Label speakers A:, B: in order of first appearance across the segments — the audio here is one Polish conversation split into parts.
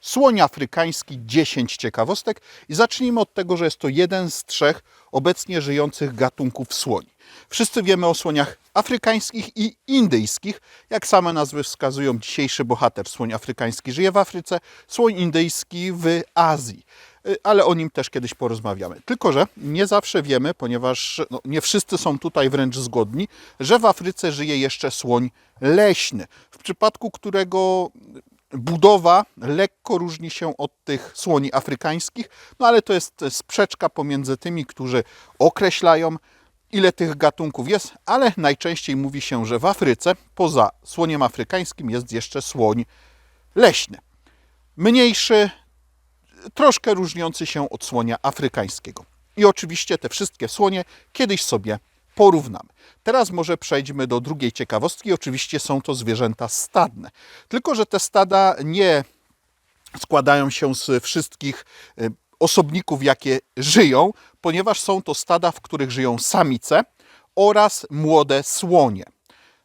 A: Słoń afrykański 10 ciekawostek i zacznijmy od tego, że jest to jeden z trzech obecnie żyjących gatunków słoni. Wszyscy wiemy o słoniach afrykańskich i indyjskich. Jak same nazwy wskazują, dzisiejszy bohater słoń afrykański żyje w Afryce, słoń indyjski w Azji. Y, Ale o nim też kiedyś porozmawiamy. Tylko, że nie zawsze wiemy, ponieważ no, nie wszyscy są tutaj wręcz zgodni, że w Afryce żyje jeszcze słoń leśny, w przypadku którego budowa lekko różni się od tych słoni afrykańskich, no ale to jest sprzeczka pomiędzy tymi, którzy określają, ile tych gatunków jest, ale najczęściej mówi się, że w Afryce poza słoniem afrykańskim jest jeszcze słoń leśny. Mniejszy, troszkę różniący się od słonia afrykańskiego. I oczywiście te wszystkie słonie kiedyś sobie porównamy. Teraz może przejdźmy do drugiej ciekawostki. Oczywiście są to zwierzęta stadne. Tylko, że te stada nie składają się z wszystkich y, osobników, jakie żyją, ponieważ są to stada, w których żyją samice oraz młode słonie.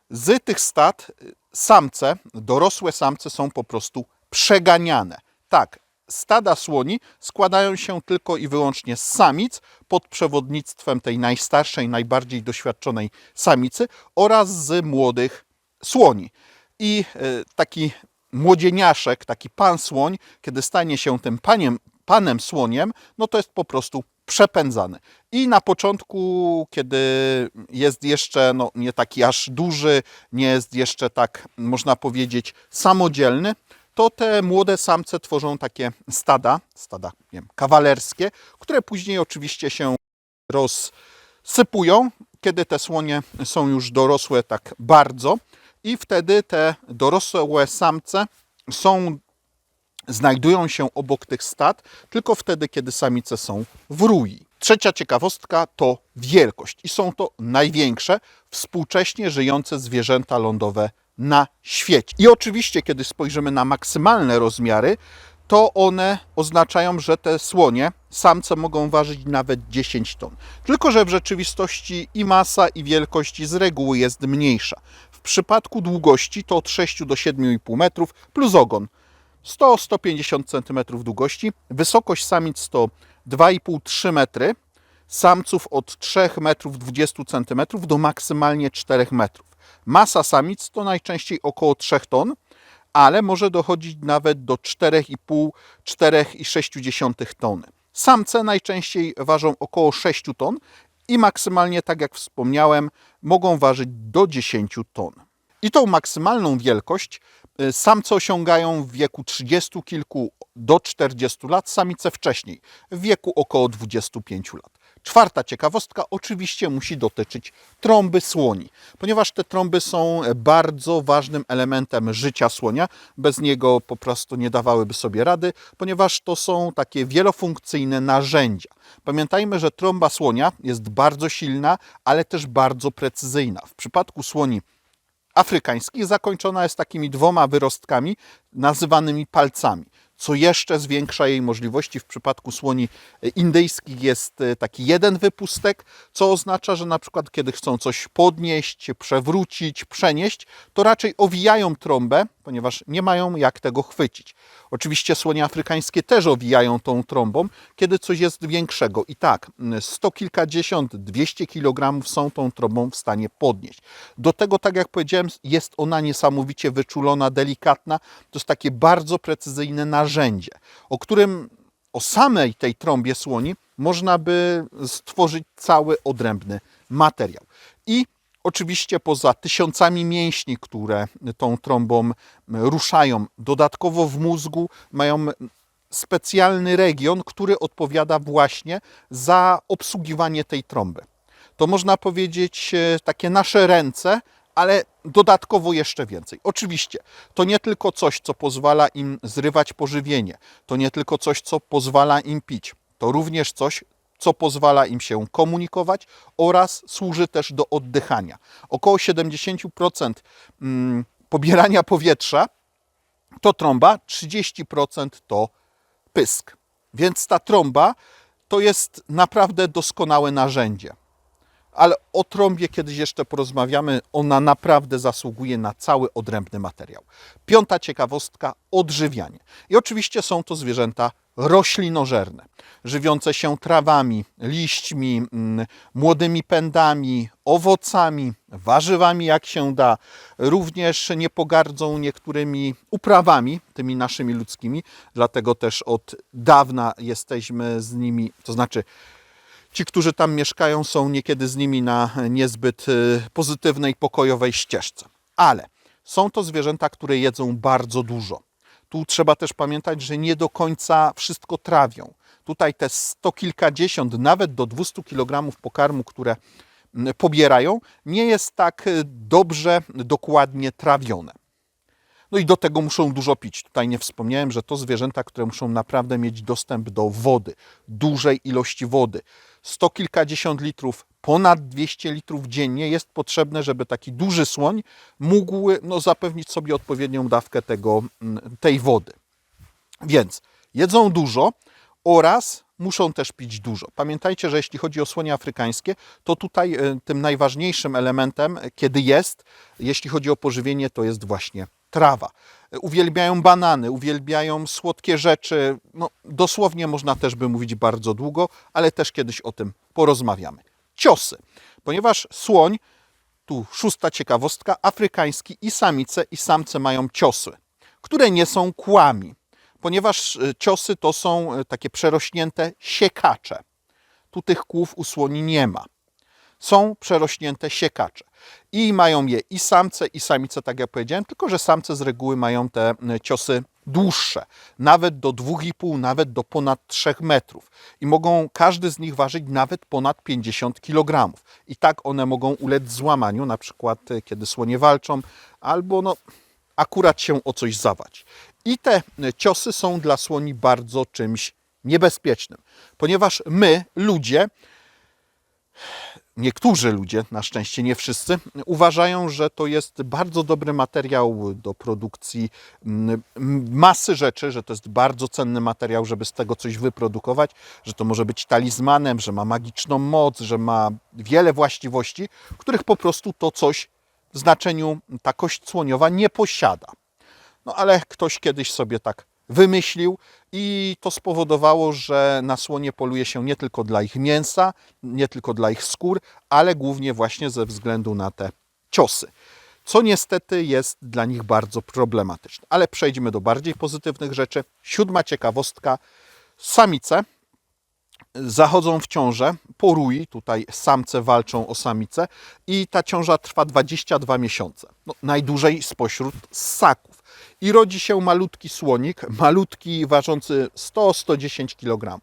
A: Z tych stad y, samce, dorosłe samce są po prostu przeganiane. Tak, stada słoni składają się tylko i wyłącznie z samic pod przewodnictwem tej najstarszej, najbardziej doświadczonej samicy oraz z młodych słoni. I y, taki młodzieniaszek, taki pan słoń, kiedy stanie się tym paniem, panem słoniem, no to jest po prostu przepędzany. I na początku, kiedy jest jeszcze no, nie taki aż duży, nie jest jeszcze tak, można powiedzieć, samodzielny, to te młode samce tworzą takie stada, stada nie wiem, kawalerskie, które później oczywiście się rozsypują, kiedy te słonie są już dorosłe tak bardzo. I wtedy te dorosłe samce są znajdują się obok tych stad tylko wtedy, kiedy samice są w rui. Trzecia ciekawostka to wielkość. I są to największe współcześnie żyjące zwierzęta lądowe na świecie. I oczywiście, kiedy spojrzymy na maksymalne rozmiary, to one oznaczają, że te słonie, samce mogą ważyć nawet 10 ton. Tylko, że w rzeczywistości i masa, i wielkość z reguły jest mniejsza. W przypadku długości to od 6 do 7,5 metrów plus ogon 100-150 cm długości. Wysokość samic to 2,5-3 metry, samców od 3 metrów 20 cm do maksymalnie 4 metrów. Masa samic to najczęściej około 3 ton, ale może dochodzić nawet do 4,5-4,6 tony. Samce najczęściej ważą około 6 ton i maksymalnie, tak jak wspomniałem, mogą ważyć do 10 ton. I tą maksymalną wielkość y, samce osiągają w wieku 30 kilku do 40 lat, samice wcześniej, w wieku około 25 lat. Czwarta ciekawostka oczywiście musi dotyczyć trąby słoni, ponieważ te trąby są bardzo ważnym elementem życia słonia. Bez niego po prostu nie dawałyby sobie rady, ponieważ to są takie wielofunkcyjne narzędzia. Pamiętajmy, że trąba słonia jest bardzo silna, ale też bardzo precyzyjna. W przypadku słoni afrykańskich zakończona jest takimi dwoma wyrostkami nazywanymi palcami. Co jeszcze zwiększa jej możliwości. W przypadku słoni indyjskich jest e, taki jeden wypustek, co oznacza, że na przykład kiedy chcą coś podnieść, przewrócić, przenieść, to raczej owijają trąbę, ponieważ nie mają jak tego chwycić. Oczywiście słonie afrykańskie też owijają tą trąbą, kiedy coś jest większego. I tak, sto kilkadziesiąt, dwieście kilogramów są tą trąbą w stanie podnieść. Do tego, tak jak powiedziałem, jest ona niesamowicie wyczulona, delikatna. To jest takie bardzo precyzyjne narzędzie, o którym o samej tej trąbie słoni można by stworzyć cały odrębny materiał. I oczywiście poza tysiącami mięśni, które tą trąbą ruszają, dodatkowo w mózgu mają specjalny region, który odpowiada właśnie za obsługiwanie tej trąby. To można powiedzieć e, takie nasze ręce, ale dodatkowo jeszcze więcej. Oczywiście, to nie tylko coś, co pozwala im zrywać pożywienie, to nie tylko coś, co pozwala im pić, to również coś, co pozwala im się komunikować oraz służy też do oddychania. Około 70% mm, pobierania powietrza to trąba, 30% to pysk. Więc ta trąba to jest naprawdę doskonałe narzędzie. Ale o trąbie kiedyś jeszcze porozmawiamy. Ona naprawdę zasługuje na cały odrębny materiał. Piąta ciekawostka odżywianie. I oczywiście są to zwierzęta roślinożerne, żywiące się trawami, liśćmi, mm, młodymi pędami, owocami, warzywami jak się da. Również nie pogardzą niektórymi uprawami, tymi naszymi ludzkimi, dlatego też od dawna jesteśmy z nimi, to znaczy ci, którzy tam mieszkają, są niekiedy z nimi na niezbyt y, pozytywnej, pokojowej ścieżce. Ale są to zwierzęta, które jedzą bardzo dużo. Tu trzeba też pamiętać, że nie do końca wszystko trawią. Tutaj te sto kilkadziesiąt, nawet do 200 kg pokarmu, które mm, pobierają, nie jest tak y, dobrze, dokładnie trawione. No i do tego muszą dużo pić. Tutaj nie wspomniałem, że to zwierzęta, które muszą naprawdę mieć dostęp do wody, dużej ilości wody. Sto kilkadziesiąt litrów, ponad 200 litrów dziennie jest potrzebne, żeby taki duży słoń mógł no, zapewnić sobie odpowiednią dawkę tego, mm, tej wody. Więc jedzą dużo oraz muszą też pić dużo. Pamiętajcie, że jeśli chodzi o słonie afrykańskie, to tutaj e, tym najważniejszym elementem, e, kiedy jest, jeśli chodzi o pożywienie, to jest właśnie trawa. Uwielbiają banany, uwielbiają słodkie rzeczy. No, dosłownie można też by mówić bardzo długo, ale też kiedyś o tym porozmawiamy. Ciosy. Ponieważ słoń, tu szósta ciekawostka, afrykański i samice i samce mają ciosy, które nie są kłami, ponieważ e, ciosy to są e, takie przerośnięte siekacze. Tu tych kłów u słoni nie ma są przerośnięte siekacze. I mają je i samce, i samice, tak jak powiedziałem, tylko że samce z reguły mają te ciosy dłuższe, nawet do 2,5, nawet do ponad 3 metrów. I mogą, każdy z nich ważyć nawet ponad 50 kg. I tak one mogą ulec złamaniu, na przykład e, kiedy słonie walczą, albo no, akurat się o coś zawać. I te e, ciosy są dla słoni bardzo czymś niebezpiecznym, ponieważ my, ludzie, niektórzy ludzie, na szczęście nie wszyscy, uważają, że to jest bardzo dobry materiał do produkcji mm, masy rzeczy, że to jest bardzo cenny materiał, żeby z tego coś wyprodukować, że to może być talizmanem, że ma magiczną moc, że ma wiele właściwości, których po prostu to coś w znaczeniu ta kość słoniowa nie posiada. No ale ktoś kiedyś sobie tak wymyślił i to spowodowało, że na słonie poluje się nie tylko dla ich mięsa, nie tylko dla ich skór, ale głównie właśnie ze względu na te ciosy. Co niestety jest dla nich bardzo problematyczne. Ale przejdźmy do bardziej pozytywnych rzeczy. Siódma ciekawostka. Samice zachodzą w ciążę, porui, tutaj samce walczą o samice i ta ciąża trwa 22 miesiące. No, najdłużej spośród ssaków. I rodzi się malutki słonik, malutki, ważący 100-110 kg.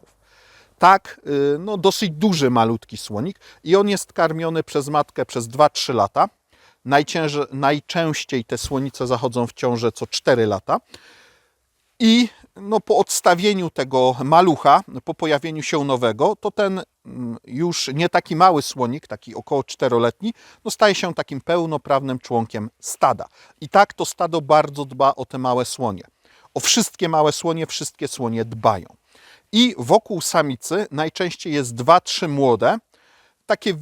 A: Tak, y, no dosyć duży malutki słonik i on jest karmiony przez matkę przez 2-3 lata. Najcięże, najczęściej te słonice zachodzą w ciążę co 4 lata. I no, po odstawieniu tego malucha, po pojawieniu się nowego, to ten mm, już nie taki mały słonik, taki około czteroletni, no, staje się takim pełnoprawnym członkiem stada. I tak to stado bardzo dba o te małe słonie. O wszystkie małe słonie, wszystkie słonie dbają. I wokół samicy najczęściej jest dwa, trzy młode, takie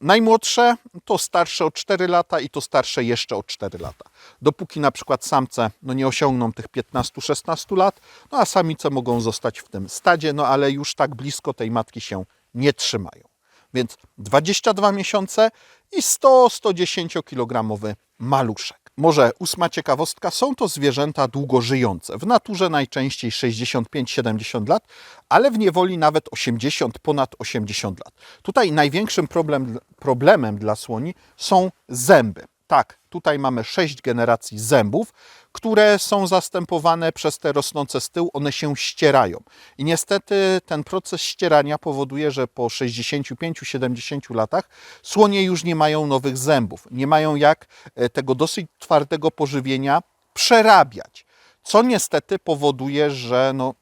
A: Najmłodsze to starsze o 4 lata i to starsze jeszcze o 4 lata. Dopóki na przykład samce no nie osiągną tych 15-16 lat, no a samice mogą zostać w tym stadzie, no ale już tak blisko tej matki się nie trzymają. Więc 22 miesiące i 100-110 kg maluszek. Może ósma ciekawostka, są to zwierzęta długo żyjące. W naturze najczęściej 65-70 lat, ale w niewoli nawet 80, ponad 80 lat. Tutaj największym problem, problemem dla słoni są zęby. Tak, tutaj mamy sześć generacji zębów, które są zastępowane przez te rosnące z tyłu, one się ścierają. I niestety ten proces ścierania powoduje, że po 65-70 latach słonie już nie mają nowych zębów, nie mają jak e, tego dosyć twardego pożywienia przerabiać. Co niestety powoduje, że no,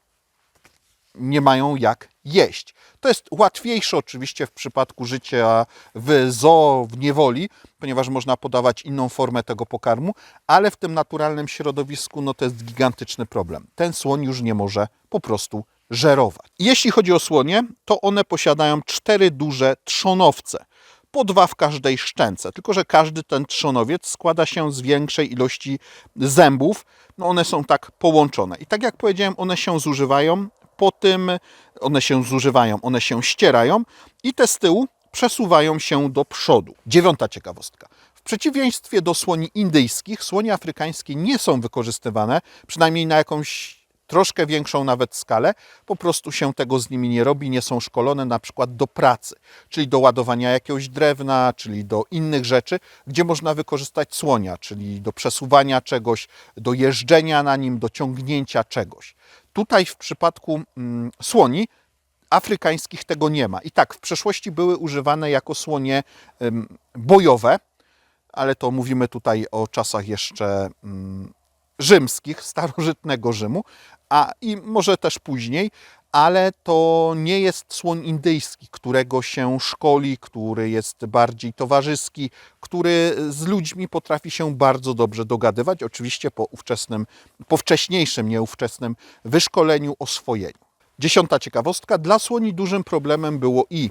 A: nie mają jak jeść. To jest łatwiejsze oczywiście w przypadku życia w zoo, w niewoli, ponieważ można podawać inną formę tego pokarmu, ale w tym naturalnym środowisku no to jest gigantyczny problem. Ten słoń już nie może po prostu żerować. Jeśli chodzi o słonie, to one posiadają cztery duże trzonowce po dwa w każdej szczęce. Tylko, że każdy ten trzonowiec składa się z większej ilości zębów. No one są tak połączone. I tak jak powiedziałem, one się zużywają. Po tym one się zużywają, one się ścierają i te z tyłu przesuwają się do przodu. Dziewiąta ciekawostka. W przeciwieństwie do słoni indyjskich, słonie afrykańskie nie są wykorzystywane, przynajmniej na jakąś troszkę większą nawet skalę, po prostu się tego z nimi nie robi, nie są szkolone na przykład do pracy, czyli do ładowania jakiegoś drewna, czyli do innych rzeczy, gdzie można wykorzystać słonia, czyli do przesuwania czegoś, do jeżdżenia na nim, do ciągnięcia czegoś. Tutaj w przypadku mm, słoni afrykańskich tego nie ma. I tak, w przeszłości były używane jako słonie bojowe, ale to mówimy tutaj o czasach jeszcze mm, rzymskich, starożytnego Rzymu, a i może też później, ale to nie jest słoń indyjski, którego się szkoli, który jest bardziej towarzyski, który z ludźmi potrafi się bardzo dobrze dogadywać, oczywiście po ówczesnym, po wcześniejszym, nie ówczesnym wyszkoleniu, oswojeniu. Dziesiąta ciekawostka. Dla słoni dużym problemem było i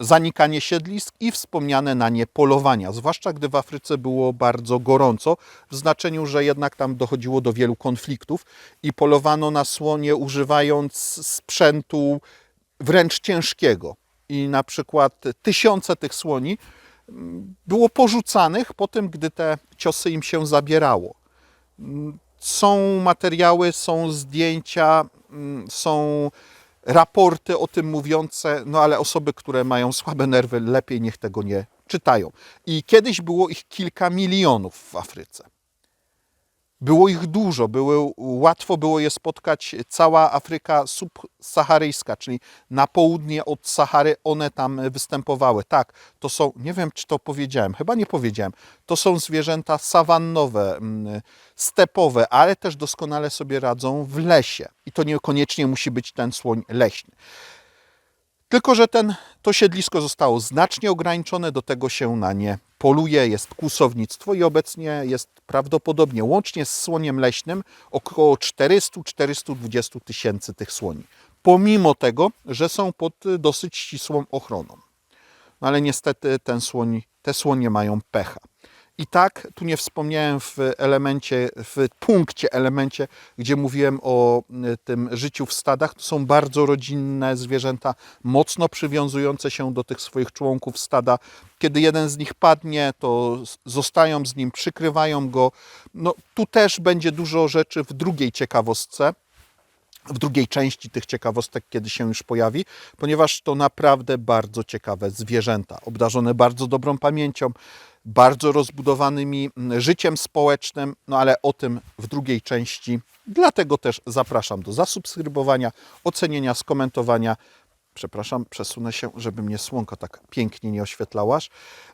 A: zanikanie siedlisk i wspomniane na nie polowania, zwłaszcza gdy w Afryce było bardzo gorąco, w znaczeniu, że jednak tam dochodziło do wielu konfliktów i polowano na słonie używając sprzętu wręcz ciężkiego. I na przykład tysiące tych słoni mm, było porzucanych po tym, gdy te ciosy im się zabierało. Mm, Są materiały, są zdjęcia, mm, są raporty o tym mówiące, no ale osoby, które mają słabe nerwy, lepiej niech tego nie czytają. I kiedyś było ich kilka milionów w Afryce. Było ich dużo, były, łatwo było je spotkać. Cała Afryka subsaharyjska, czyli na południe od Sahary, one tam występowały. Tak, to są, nie wiem czy to powiedziałem, chyba nie powiedziałem, to są zwierzęta sawannowe, mm, stepowe, ale też doskonale sobie radzą w lesie. I to niekoniecznie musi być ten słoń leśny. Tylko, że ten, to siedlisko zostało znacznie ograniczone, do tego się na nie poluje, jest kłusownictwo i obecnie jest prawdopodobnie łącznie z słoniem leśnym około 400-420 tysięcy tych słoni. Pomimo tego, że są pod dosyć ścisłą ochroną. No ale niestety ten słoń, te słonie mają pecha. I tak, tu nie wspomniałem w elemencie, w punkcie elemencie, gdzie mówiłem o y, tym życiu w stadach, to są bardzo rodzinne zwierzęta, mocno przywiązujące się do tych swoich członków stada. Kiedy jeden z nich padnie, to zostają z nim, przykrywają go. No, tu też będzie dużo rzeczy w drugiej ciekawostce, w drugiej części tych ciekawostek, kiedy się już pojawi, ponieważ to naprawdę bardzo ciekawe zwierzęta, obdarzone bardzo dobrą pamięcią, bardzo rozbudowanymi mm, życiem społecznym, no ale o tym w drugiej części. Dlatego też zapraszam do zasubskrybowania, ocenienia, skomentowania. Przepraszam, przesunę się, żeby mnie słonko tak pięknie nie oświetlałaś.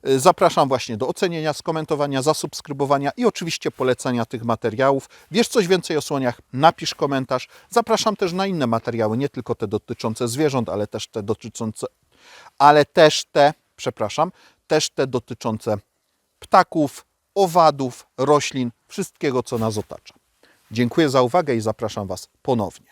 A: Y, Zapraszam właśnie do ocenienia, skomentowania, zasubskrybowania i oczywiście polecenia tych materiałów. Wiesz coś więcej o słoniach? Napisz komentarz. Zapraszam też na inne materiały, nie tylko te dotyczące zwierząt, ale też te dotyczące, ale też te, przepraszam, też te dotyczące ptaków, owadów, roślin, wszystkiego co nas otacza. Dziękuję za uwagę i zapraszam Was ponownie.